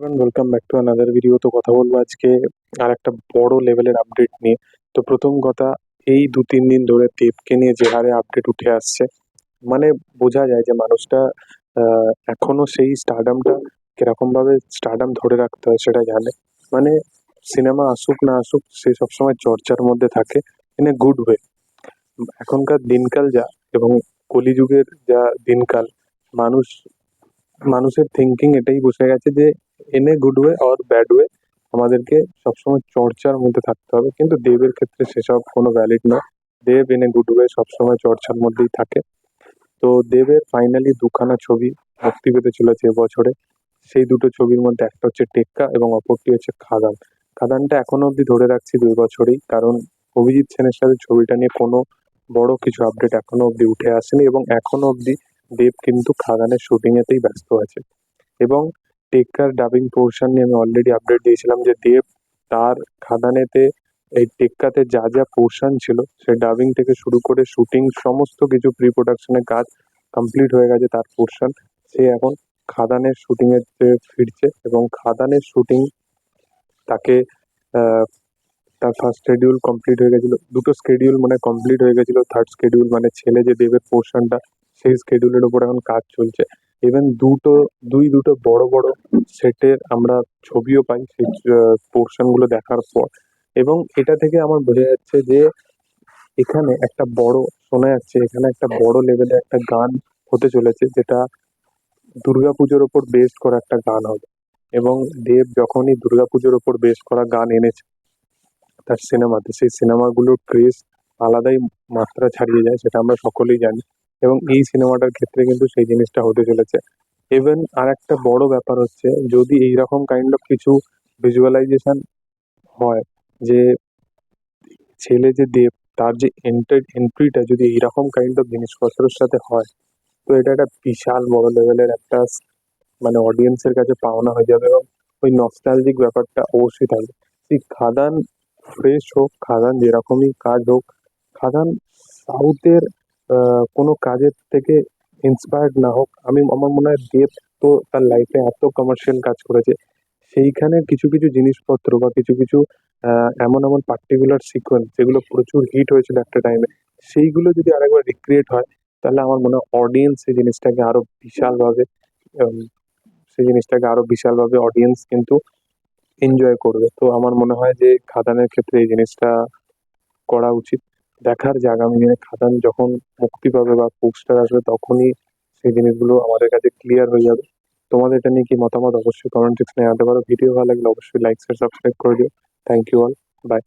Welcome back to another video তো কথা বলব আজকে আর একটা বড় লেভেলের আপডেট নিয়ে। তো প্রথম কথা এই দু তিন দিন ধরে দেবকে নিয়ে যে হারে আপডেট উঠে আসছে মানে বোঝা যায় যে মানুষটা আহ, এখনও সেই স্টারডামটা কীরকম ভাবে স্টারডাম ধরে রাখতে হয় সেটা জানে। মানে সিনেমা আসুক না আসুক সে সবসময় চর্চার মধ্যে থাকে ইন এ গুড ওয়ে এখনকার দিনকাল যা এবং কলিযুগের যা দিনকাল মানুষ মানুষের থিঙ্কিং এটাই বসে গেছে যে এনে good way or bad way আমাদেরকে সবসময় চর্চার মধ্যে থাকতে হবে। কিন্তু দেবের ক্ষেত্রে সেসব কোনো ভ্যালিড নয়। দেব এনে গুড ওয়ে সবসময় চর্চার মধ্যেই থাকে। তো দেবের ফাইনালি দুখানা ছবি মুক্তি পেতে চলেছে এবছরে। সেই দুটো ছবির মধ্যে একটা হচ্ছে টেক্কা এবং অপরটি হচ্ছে খাদান। খাদানটা এখনও অবধি ধরে রাখছি দুই বছরই, কারণ অভিজিৎ সেনের সাথে ছবিটা নিয়ে কোনো বড় কিছু আপডেট এখনও অবধি উঠে আসেনি এবং এখনও অবধি দেব কিন্তু খাদানের শুটিং এতেই ব্যস্ত আছে। এবং টেক্কার ডাবিং পোর্শন নিয়ে আমি অলরেডি আপডেট দিয়েছিলাম যে দেব তার খাদানেতে এই টেক্কাতে যা যা পোর্শন ছিল, সে ডাবিং থেকে শুরু করে শুটিং সমস্ত কিছু প্রি প্রোডাকশনের কাজ কমপ্লিট হয়ে গেছে তার পোর্শন সে এখন খাদানের শুটিং এর ফিরছে এবং খাদানের শুটিং তাকে তার ফার্স্ট শিডিউল কমপ্লিট হয়ে গেছিল। দুটো শিডিউল মানে কমপ্লিট হয়ে গেছিল। থার্ড শিডিউল মানে ছেলে যে দেবের পোর্শনটা সেই শিডিউলের উপর এখন কাজ চলছে। ইভেন দুটো, দুই, দুটো বড় বড় সেটের আমরা ছবিও পাই সেই পোর্শনগুলো দেখার পর। এবং এটা থেকে আমার বোঝা যাচ্ছে যে এখানে একটা বড়, শোনা যাচ্ছে এখানে একটা বড় লেভেলে একটা গান হতে চলেছে যেটা দুর্গাপুজোর ওপর বেস করা একটা গান হবে। এবং দেব যখনই দুর্গাপুজোর ওপর বেস করা গান এনেছে তার সিনেমাতে সেই সিনেমাগুলোর ক্রেজ আলাদাই মাত্রা ছাড়িয়ে যায়, সেটা আমরা সকলেই জানি। এবং এই সিনেমাটার ক্ষেত্রে কিন্তু সেই জিনিসটা হতে চলেছে। ইভেন আর একটা বড় ব্যাপার হচ্ছে, যদি এইরকম কাইন্ড অফ কিছু ভিজুয়ালাইজেশন হয় যে, ছেলে যে দেব, তার যে এন্টার এন্ট্রিটা যদি এইরকম কাইন্ড অফ জিনিসপত্রের সাথে হয়, তো এটা একটা বিশাল বড় লেভেলের একটা মানে অডিয়েন্সের কাছে পাওনা হয়ে যাবে এবং ওই নস্টালজিক ব্যাপারটা অবশ্যই থাকবে। সেই খাদান ফ্রেশ হোক, খাদান যেরকমই কাজ হোক, খাদান সাউথের কোনো কাজের থেকে ইন্সপায়ার্ড না হোক, আমি, আমার মনে হয় দেব তো তার লাইফে এত কমার্শিয়াল কাজ করেছে। সেইখানে কিছু কিছু জিনিসপত্র বা কিছু কিছু এমন এমন পার্টিকুলার সিকোয়েন্স যেগুলো প্রচুর হিট হয়েছিল একটা টাইমে সেইগুলো যদি আরেকবার রিক্রিয়েট হয়, তাহলে আমার মনে হয় অডিয়েন্স সেই জিনিসটাকে আরও বিশালভাবে সেই জিনিসটাকে আরও বিশালভাবে অডিয়েন্স কিন্তু এনজয় করবে। তো আমার মনে হয় যে খাদানের ক্ষেত্রে এই জিনিসটা করা উচিত। দেখার যে আগামী দিনে খাদান যখন মুক্তি পাবে বা পোস্টার আসবে তখনই সেই জিনিসগুলো আমাদের কাছে ক্লিয়ার হয়ে যাবে। তোমাদের এটা নিয়ে কি মতামত? অবশ্যই কমেন্ট সেকশনে জানাতে পারো। ভিডিও ভালো লাগলে অবশ্যই লাইক শেয়ার সাবস্ক্রাইব করে দিও। Thank you all by